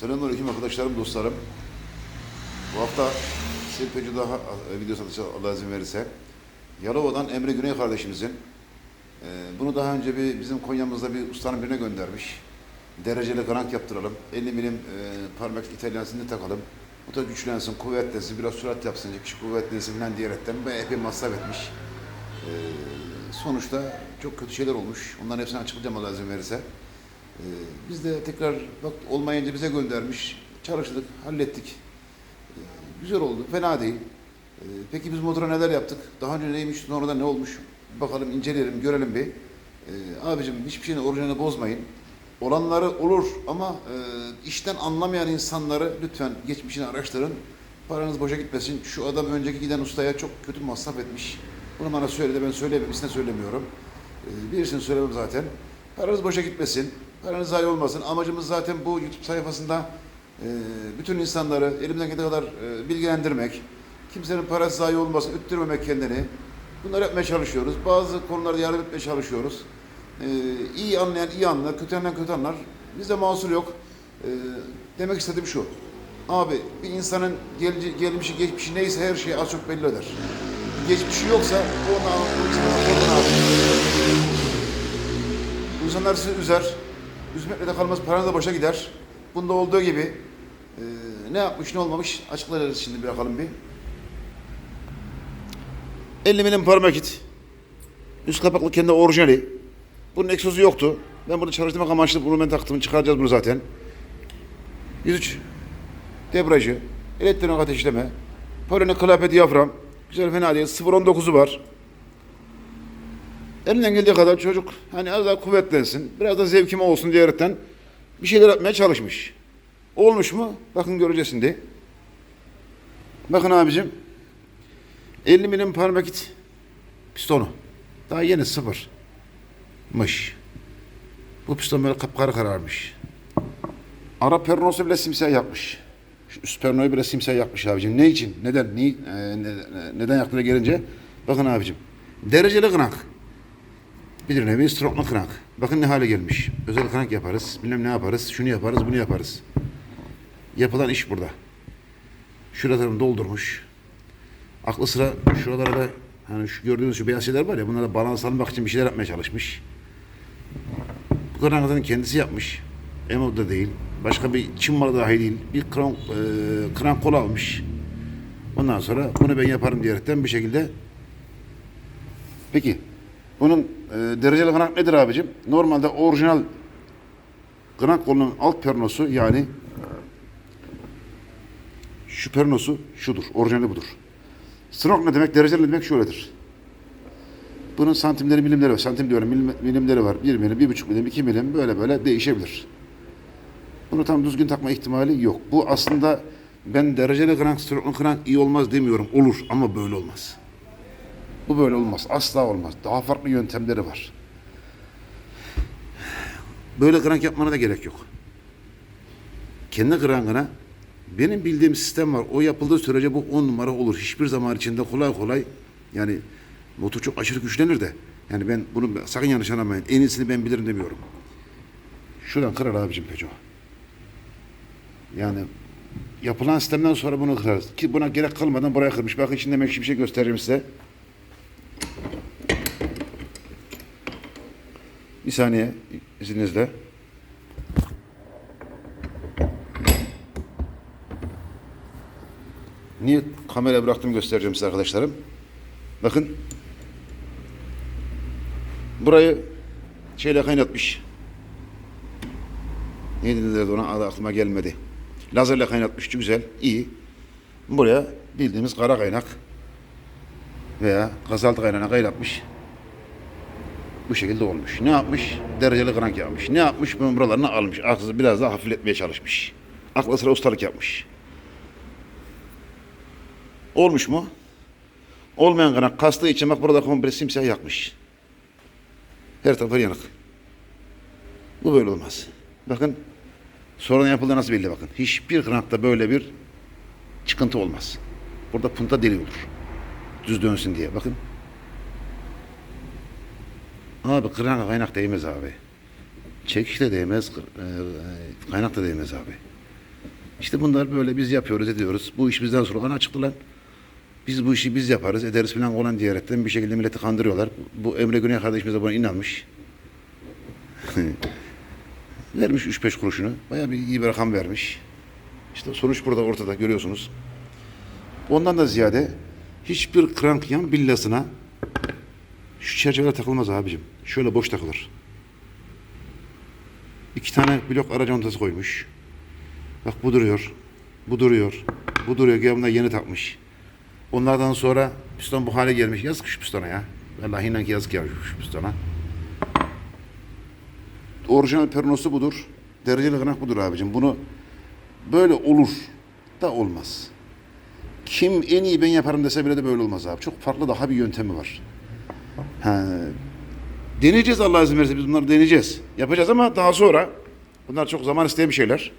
Selamünaleyküm arkadaşlarım, dostlarım. Bu hafta Silpeci daha video satışı Allah izin verirse. Yalova'dan Emre Güney kardeşimizin e, bunu daha önce bir bizim Konya'mızda bir ustanın birine göndermiş. Dereceli grank yaptıralım. 50 milim e, parmak İtalyansını takalım. Bu da güçlensin, kuvvetlensin, biraz sürat yapsın, kişi kuvvetlensin falan diyerekten epey masraf etmiş. E, sonuçta çok kötü şeyler olmuş. Onların hepsini açıklayacağım Allah izin verirse. Ee, biz de tekrar bak olmayınca bize göndermiş. Çalıştık, hallettik. Ee, güzel oldu, fena değil. Ee, peki biz motora neler yaptık? Daha önce neymiş, sonradan ne olmuş? Bakalım, inceleyelim, görelim bir. Ee, abicim hiçbir şeyin orijinalini bozmayın. Olanları olur ama e, işten anlamayan insanları lütfen geçmişini araştırın. Paranız boşa gitmesin. Şu adam önceki giden ustaya çok kötü masraf etmiş. Bunu bana söyledi, ben söyleyemem, size söylemiyorum. Ee, birisini söylemem zaten. Paranız boşa gitmesin. Paranız zayi olmasın. Amacımız zaten bu YouTube sayfasında e, bütün insanları elimden geldiği kadar e, bilgilendirmek. Kimsenin parası zayi olmasın, üttürmemek kendini. Bunları yapmaya çalışıyoruz. Bazı konularda yardım etmeye çalışıyoruz. E, iyi anlayan iyi anlar, kötü anlayan kötü anlar. Bizde mahsur yok. E, demek istediğim şu. Abi bir insanın gelci, gelmişi geçmişi neyse her şey az çok belli eder. Geçmişi yoksa onu oradan abi. Bu insanlar sizi üzer. Üzmekle de kalmaz, paranız da boşa gider. Bunda olduğu gibi e, ne yapmış ne olmamış açıklarız şimdi bir bakalım bir. 50 milim parmakit. Üst kapaklı kendi orijinali. Bunun egzozu yoktu. Ben bunu çalıştırmak amaçlı bunu ben taktım. Çıkaracağız bunu zaten. 103. Debrajı. Elektronik ateşleme. Polone klape diyafram. Güzel fena değil. 0.19'u var. Elinden geldiği kadar çocuk hani az daha kuvvetlensin, biraz da zevkime olsun diyerekten bir şeyler yapmaya çalışmış. Olmuş mu? Bakın göreceğiz şimdi. Bakın abicim. 50 milim parmakit pistonu. Daha yeni sıfırmış. Bu piston böyle kapkara kararmış. Ara pernosu bile simsiyah yapmış. Şu üst pernoyu bile simsiyah yapmış abicim. Ne için? Neden? Ni, e, ne- neden yaptığına gelince bakın abicim. Dereceli kınak. Bir nevi stroklu krank. Bakın ne hale gelmiş. Özel krank yaparız. Bilmem ne yaparız. Şunu yaparız, bunu yaparız. Yapılan iş burada. Şuralarını doldurmuş. Aklı sıra şuralara da hani şu gördüğünüz şu beyaz şeyler var ya bunlara balans almak için bir şeyler yapmaya çalışmış. Bu krankların kendisi yapmış. Emov da değil. Başka bir Çin malı dahi değil. Bir krank, e, krank kol almış. Ondan sonra bunu ben yaparım diyerekten bir şekilde Peki bunun e, dereceli kınak nedir abicim? Normalde orijinal kınak kolunun alt pernosu yani şu pernosu şudur. Orijinali budur. Stroke ne demek? Dereceli ne demek? Şöyledir. Bunun santimleri, milimleri var. Santim diyorum, milim, milimleri var. Bir milim, bir buçuk milim, iki milim böyle böyle değişebilir. Bunu tam düzgün takma ihtimali yok. Bu aslında ben dereceli krank, stroke'lu krank iyi olmaz demiyorum. Olur ama böyle olmaz. Bu böyle olmaz. Asla olmaz. Daha farklı yöntemleri var. Böyle krank yapmana da gerek yok. Kendi krankına benim bildiğim sistem var. O yapıldığı sürece bu on numara olur. Hiçbir zaman içinde kolay kolay yani motor çok aşırı güçlenir de yani ben bunu sakın yanlış anlamayın. En iyisini ben bilirim demiyorum. Şuradan kırar abicim Peco. Yani yapılan sistemden sonra bunu kırarız. Ki buna gerek kalmadan buraya kırmış. Bakın şimdi demek bir şey göstereyim size. Bir saniye izninizle. Niye kamera bıraktım göstereceğim size arkadaşlarım. Bakın. Burayı şeyle kaynatmış. Ne dediler ona aklıma gelmedi. Lazerle kaynatmış güzel, iyi. Buraya bildiğimiz kara kaynak veya gazaltı kaynağına kaynatmış. Bu şekilde olmuş. Ne yapmış? Dereceli krank yapmış. Ne yapmış? Bunun buralarını almış. Aklı biraz daha hafifletmeye çalışmış. Aklı sıra ustalık yapmış. Olmuş mu? Olmayan krank kastığı için bak burada komple simsiyah yakmış. Her tarafı yanık. Bu böyle olmaz. Bakın sonra yapıldı nasıl belli bakın. Hiçbir krankta böyle bir çıkıntı olmaz. Burada punta deli olur. Düz dönsün diye. Bakın. Abi kırana kaynak değmez abi. Çekiş de değmez, e, kaynak da değmez abi. İşte bunlar böyle biz yapıyoruz ediyoruz. Bu iş bizden sonra ana çıktı lan. Biz bu işi biz yaparız ederiz falan olan diyerekten bir şekilde milleti kandırıyorlar. Bu Emre Güney kardeşimiz de buna inanmış. vermiş 3-5 kuruşunu. Bayağı bir iyi bir rakam vermiş. İşte sonuç burada ortada görüyorsunuz. Ondan da ziyade hiçbir krank yan villasına şu çerçeveler takılmaz abicim. Şöyle boş takılır. İki tane blok ara contası koymuş. Bak bu duruyor. Bu duruyor. Bu duruyor. Gel yeni takmış. Onlardan sonra piston bu hale gelmiş. Yazık şu pistona ya. Vallahi inan ki yazık ya şu pistona. Orijinal pernosu budur. Dereceli kınak budur abicim. Bunu böyle olur da olmaz. Kim en iyi ben yaparım dese bile de böyle olmaz abi. Çok farklı daha bir yöntemi var. Ha, deneyeceğiz Allah izin verirse biz bunları deneyeceğiz. Yapacağız ama daha sonra bunlar çok zaman isteyen şeyler.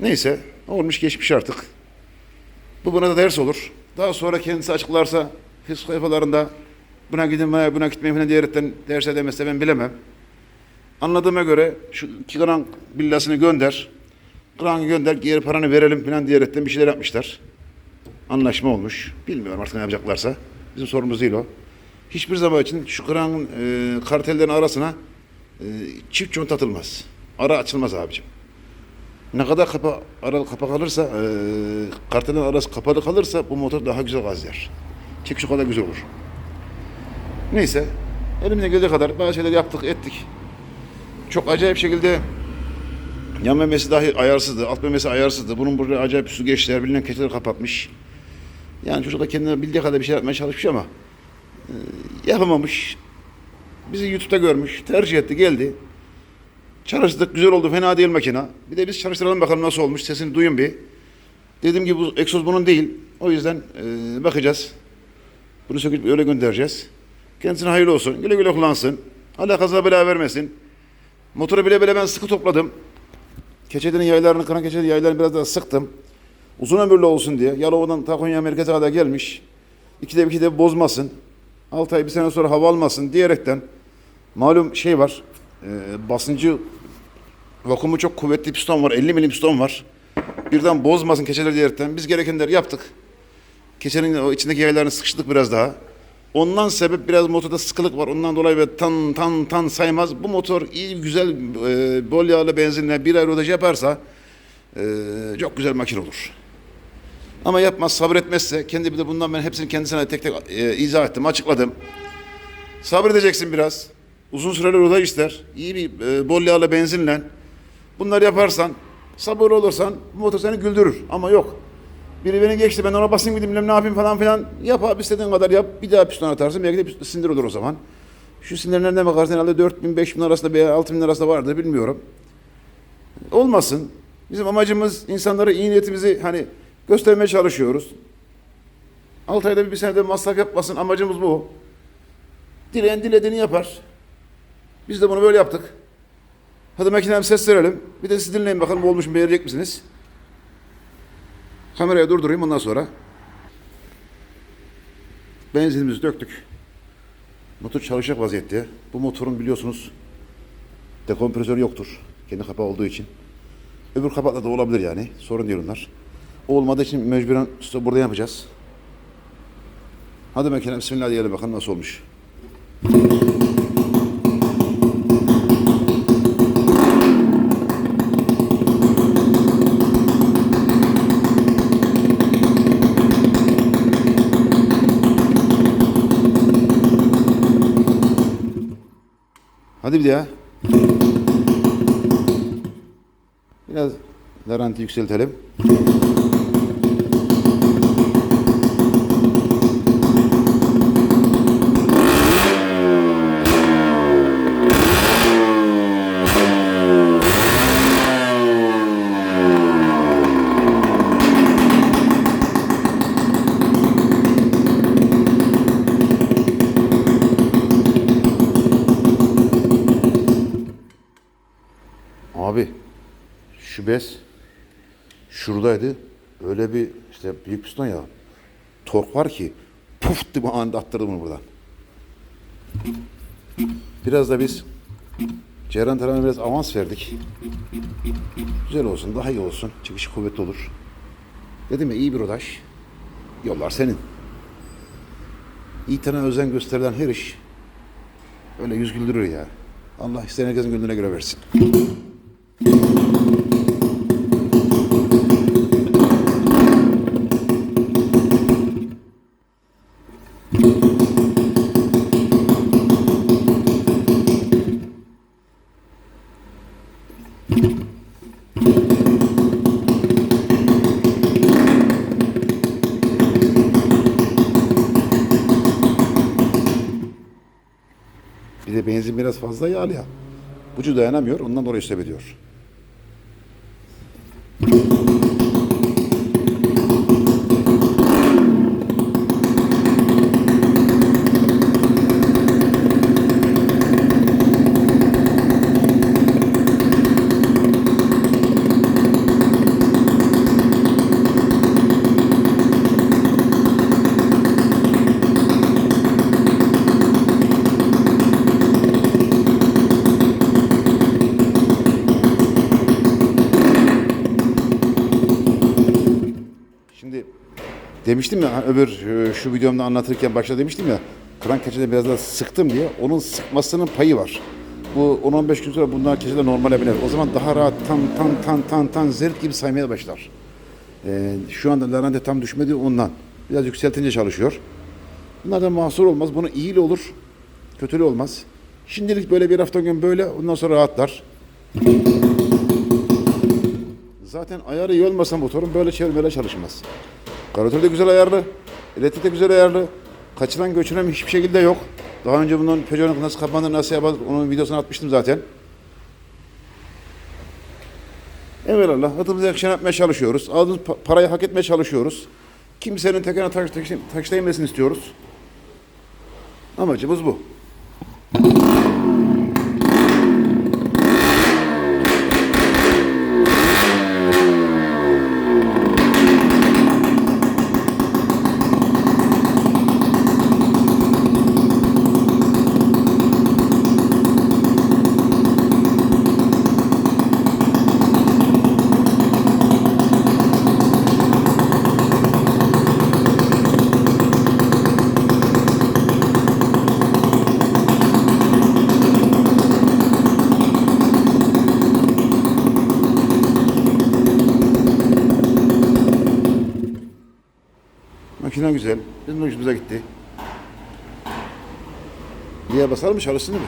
Neyse olmuş geçmiş artık. Bu buna da ders olur. Daha sonra kendisi açıklarsa Facebook sayfalarında buna gidin veya buna gitmeyin falan diyerekten ders edemezse ben bilemem. Anladığıma göre şu iki gram villasını gönder. Gramı gönder geri paranı verelim falan diyerekten bir şeyler yapmışlar. Anlaşma olmuş. Bilmiyorum artık ne yapacaklarsa. Bizim sorumuz değil o. Hiçbir zaman için şu kıran e, kartellerin arasına e, çift conta atılmaz. Ara açılmaz abicim. Ne kadar kapa, ara kapa kalırsa, e, kartelin arası kapalı kalırsa bu motor daha güzel gaz yer. Çekiş o kadar güzel olur. Neyse, elimizden geldiği kadar bazı şeyler yaptık, ettik. Çok acayip şekilde yan memesi dahi ayarsızdı, alt memesi ayarsızdı. Bunun buraya acayip su geçtiler, bilinen keçeleri kapatmış. Yani çocuk da kendine bildiği kadar bir şey yapmaya çalışmış ama e, yapamamış. Bizi YouTube'da görmüş, tercih etti, geldi. Çalıştık, güzel oldu, fena değil makina. Bir de biz çalıştıralım bakalım nasıl olmuş, sesini duyun bir. Dediğim gibi bu egzoz bunun değil. O yüzden e, bakacağız. Bunu söküp öyle göndereceğiz. Kendisine hayırlı olsun, güle güle kullansın. Allah kaza bela vermesin. Motoru bile bile ben sıkı topladım. Keçedenin yaylarını, kıran keçedenin yaylarını biraz daha sıktım. Uzun ömürlü olsun diye. Yalova'dan ta Konya merkeze kadar gelmiş. İkide bir de bozmasın. 6 ay bir sene sonra hava almasın diyerekten malum şey var. E, basıncı vakumu çok kuvvetli piston var. 50 milim piston var. Birden bozmasın keçeleri diyerekten biz gerekenleri yaptık. Keçenin o içindeki yaylarını sıkıştırdık biraz daha. Ondan sebep biraz motorda sıkılık var. Ondan dolayı böyle tan tan tan saymaz. Bu motor iyi güzel e, bol yağlı benzinle bir ay rodaj yaparsa e, çok güzel makine olur. Ama yapmaz, sabretmezse kendi bir de bundan ben hepsini kendisine tek tek e, izah ettim, açıkladım. Sabredeceksin biraz. Uzun süreli rodaj ister. İyi bir e, bol yağlı benzinle. Bunları yaparsan, sabırlı olursan bu motor seni güldürür. Ama yok. Biri beni geçti ben ona basayım gideyim ne yapayım falan filan. Yap abi istediğin kadar yap. Bir daha piston atarsın belki de sindir olur o zaman. Şu sinirlerine bakarsın herhalde 4 bin 5 bin arasında veya 6 bin arasında vardır bilmiyorum. Olmasın. Bizim amacımız insanlara iyi niyetimizi hani göstermeye çalışıyoruz. 6 ayda bir, bir senede masraf yapmasın amacımız bu. Dileyen dilediğini yapar. Biz de bunu böyle yaptık. Hadi makinemi ses verelim. Bir de siz dinleyin bakalım olmuş mu beğenecek misiniz? Kameraya durdurayım ondan sonra. Benzinimizi döktük. Motor çalışacak vaziyette. Bu motorun biliyorsunuz dekompresörü yoktur. Kendi kapağı olduğu için. Öbür kapakla da olabilir yani. Sorun değil onlar. Olmadığı için mecburen işte burada yapacağız. Hadi makine bismillah diyelim bakalım nasıl olmuş. Hadi bir daha. Biraz garanti yükseltelim. Abi şu bez şuradaydı. Öyle bir işte büyük piston ya. Tork var ki puf diye anda attırdı bunu buradan. Biraz da biz Ceyran tarafına biraz avans verdik. Güzel olsun, daha iyi olsun. Çıkışı kuvvetli olur. Dedim ya iyi bir odaş. Yollar senin. İyi tane özen gösterilen her iş öyle yüz güldürür ya. Allah isteyen herkesin gönlüne göre versin. Benzin biraz fazla yağlı ya. Bucu dayanamıyor, ondan dolayı sebep ediyor. Şimdi demiştim ya öbür e, şu videomda anlatırken başta demiştim ya kran keçede biraz daha sıktım diye onun sıkmasının payı var. Bu 10-15 gün sonra bunlar keçede normale biner. O zaman daha rahat tan tan tan tan tan zert gibi saymaya başlar. Ee, şu anda Larante tam düşmedi ondan. Biraz yükseltince çalışıyor. Bunlardan mahsur olmaz. Bunu iyili olur. Kötülü olmaz. Şimdilik böyle bir hafta gün böyle ondan sonra rahatlar. Zaten ayarı iyi olmasa motorun böyle çevirmeyle çalışmaz. Karotter de güzel ayarlı, elektrik de güzel ayarlı. Kaçıran göçüren hiçbir şekilde yok. Daha önce bunun Peugeot'un nasıl kapanır, nasıl yapar onun videosunu atmıştım zaten. Evelallah hızımızı yakışan yapmaya çalışıyoruz. Aldığımız pa- parayı hak etmeye çalışıyoruz. Kimsenin tekerine taş, taş, taş değmesini istiyoruz. Amacımız bu. Makine güzel. Bizim hoşumuza gitti. Niye basalım mı değil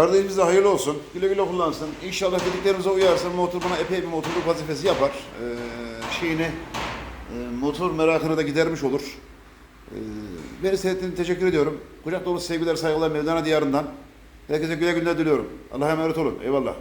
mi? Kardeşimiz de hayırlı olsun. Güle güle kullansın. İnşallah dediklerimize uyarsa motor bana epey bir motorluk vazifesi yapar. Ee, şeyini, e, motor merakını da gidermiş olur. Ee, beni seyrettiğiniz teşekkür ediyorum. Kucak dolu sevgiler, saygılar Mevlana diyarından. Herkese güle günler diliyorum. Allah'a emanet olun. Eyvallah.